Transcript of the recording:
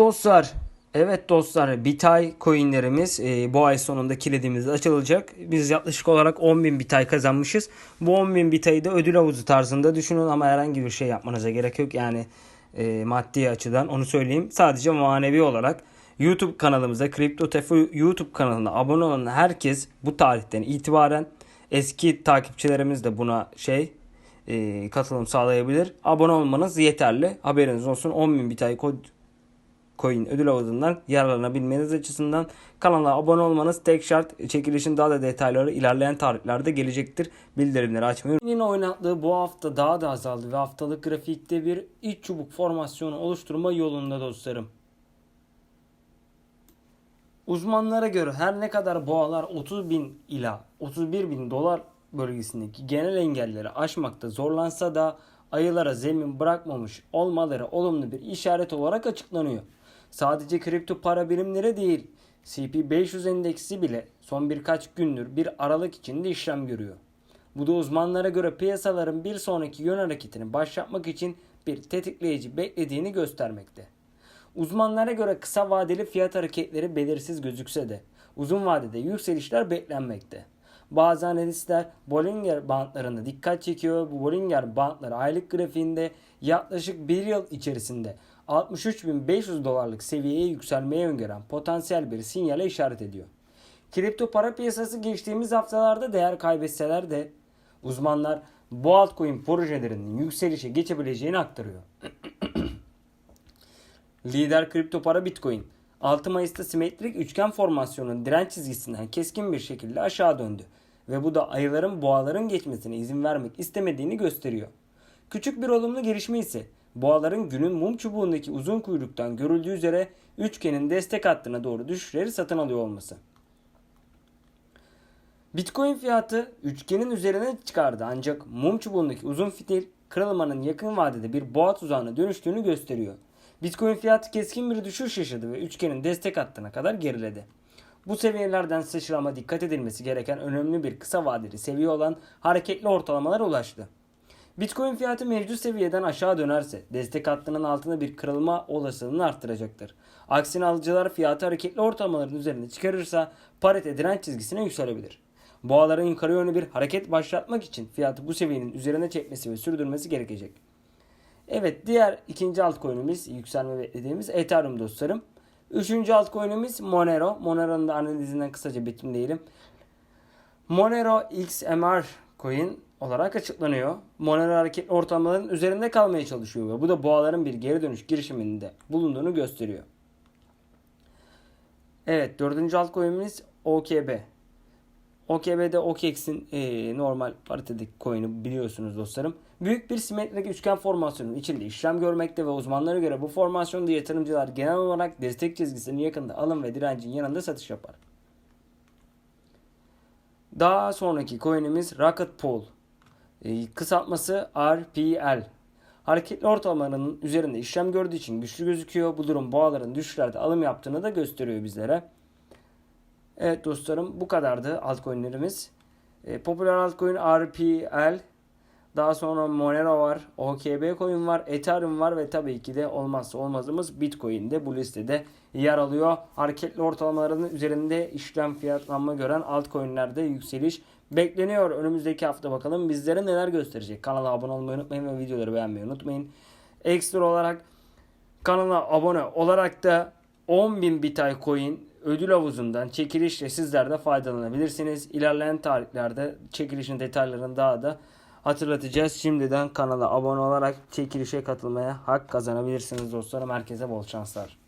Dostlar, evet dostlar Bitay coinlerimiz e, bu ay sonunda kilidimiz açılacak. Biz yaklaşık olarak 10.000 Bitay kazanmışız. Bu 10.000 Bitay'ı da ödül havuzu tarzında düşünün ama herhangi bir şey yapmanıza gerek yok. Yani e, maddi açıdan onu söyleyeyim. Sadece manevi olarak YouTube kanalımıza Kripto Tefo YouTube kanalına abone olan herkes bu tarihten itibaren eski takipçilerimiz de buna şey e, katılım sağlayabilir. Abone olmanız yeterli. Haberiniz olsun 10.000 Bitay kod coin ödül havuzundan yararlanabilmeniz açısından kanala abone olmanız tek şart. Çekilişin daha da detayları ilerleyen tarihlerde gelecektir. Bildirimleri açmayı unutmayın. oynattığı bu hafta daha da azaldı ve haftalık grafikte bir iç çubuk formasyonu oluşturma yolunda dostlarım. Uzmanlara göre her ne kadar boğalar 30 bin ila 31 bin dolar bölgesindeki genel engelleri aşmakta zorlansa da ayılara zemin bırakmamış olmaları olumlu bir işaret olarak açıklanıyor. Sadece kripto para birimleri değil, CP500 endeksi bile son birkaç gündür bir aralık içinde işlem görüyor. Bu da uzmanlara göre piyasaların bir sonraki yön hareketini başlatmak için bir tetikleyici beklediğini göstermekte. Uzmanlara göre kısa vadeli fiyat hareketleri belirsiz gözükse de uzun vadede yükselişler beklenmekte. Bazı analistler Bollinger bandlarına dikkat çekiyor. Bu Bollinger bandları aylık grafiğinde yaklaşık bir yıl içerisinde 63.500 dolarlık seviyeye yükselmeye öngören potansiyel bir sinyale işaret ediyor. Kripto para piyasası geçtiğimiz haftalarda değer kaybetseler de uzmanlar bu altcoin projelerinin yükselişe geçebileceğini aktarıyor. Lider kripto para Bitcoin 6 Mayıs'ta simetrik üçgen formasyonun direnç çizgisinden keskin bir şekilde aşağı döndü ve bu da ayıların boğaların geçmesine izin vermek istemediğini gösteriyor. Küçük bir olumlu gelişme ise boğaların günün mum çubuğundaki uzun kuyruktan görüldüğü üzere üçgenin destek hattına doğru düşüşleri satın alıyor olması. Bitcoin fiyatı üçgenin üzerine çıkardı ancak mum çubuğundaki uzun fitil kırılmanın yakın vadede bir boğa tuzağına dönüştüğünü gösteriyor. Bitcoin fiyatı keskin bir düşüş yaşadı ve üçgenin destek hattına kadar geriledi. Bu seviyelerden sıçrama dikkat edilmesi gereken önemli bir kısa vadeli seviye olan hareketli ortalamalar ulaştı. Bitcoin fiyatı mevcut seviyeden aşağı dönerse destek hattının altında bir kırılma olasılığını arttıracaktır. Aksine alıcılar fiyatı hareketli ortalamaların üzerine çıkarırsa parite direnç çizgisine yükselebilir. Boğaların yukarı yönlü bir hareket başlatmak için fiyatı bu seviyenin üzerine çekmesi ve sürdürmesi gerekecek. Evet diğer ikinci altcoin'imiz yükselme beklediğimiz Ethereum dostlarım. Üçüncü altcoin'imiz Monero. Monero'nun da analizinden kısaca betimleyelim. Monero XMR coin olarak açıklanıyor. Monero hareketli ortamların üzerinde kalmaya çalışıyor ve bu da boğaların bir geri dönüş girişiminde bulunduğunu gösteriyor. Evet dördüncü altcoin'imiz OKB. OKB'de OKEX'in e, normal paritedeki coin'i biliyorsunuz dostlarım. Büyük bir simetrik üçgen formasyonun içinde işlem görmekte ve uzmanlara göre bu formasyonda yatırımcılar genel olarak destek çizgisinin yakında alım ve direncin yanında satış yapar. Daha sonraki coin'imiz Rocket Pool. E, kısaltması RPL. Hareketli ortalamaların üzerinde işlem gördüğü için güçlü gözüküyor. Bu durum boğaların düşüşlerde alım yaptığını da gösteriyor bizlere. Evet dostlarım bu kadardı altcoin'lerimiz. E, popüler altcoin RPL. Daha sonra Monero var, OKB coin var, Ethereum var ve tabii ki de olmazsa olmazımız Bitcoin de bu listede yer alıyor. Hareketli ortalamaların üzerinde işlem fiyatlanma gören altcoin'lerde yükseliş bekleniyor. Önümüzdeki hafta bakalım bizlere neler gösterecek. Kanala abone olmayı unutmayın ve videoları beğenmeyi unutmayın. Ekstra olarak kanala abone olarak da 10.000 Bitcoin coin ödül havuzundan çekilişle sizler de faydalanabilirsiniz. İlerleyen tarihlerde çekilişin detaylarını daha da hatırlatacağız. Şimdiden kanala abone olarak çekilişe katılmaya hak kazanabilirsiniz dostlarım. Herkese bol şanslar.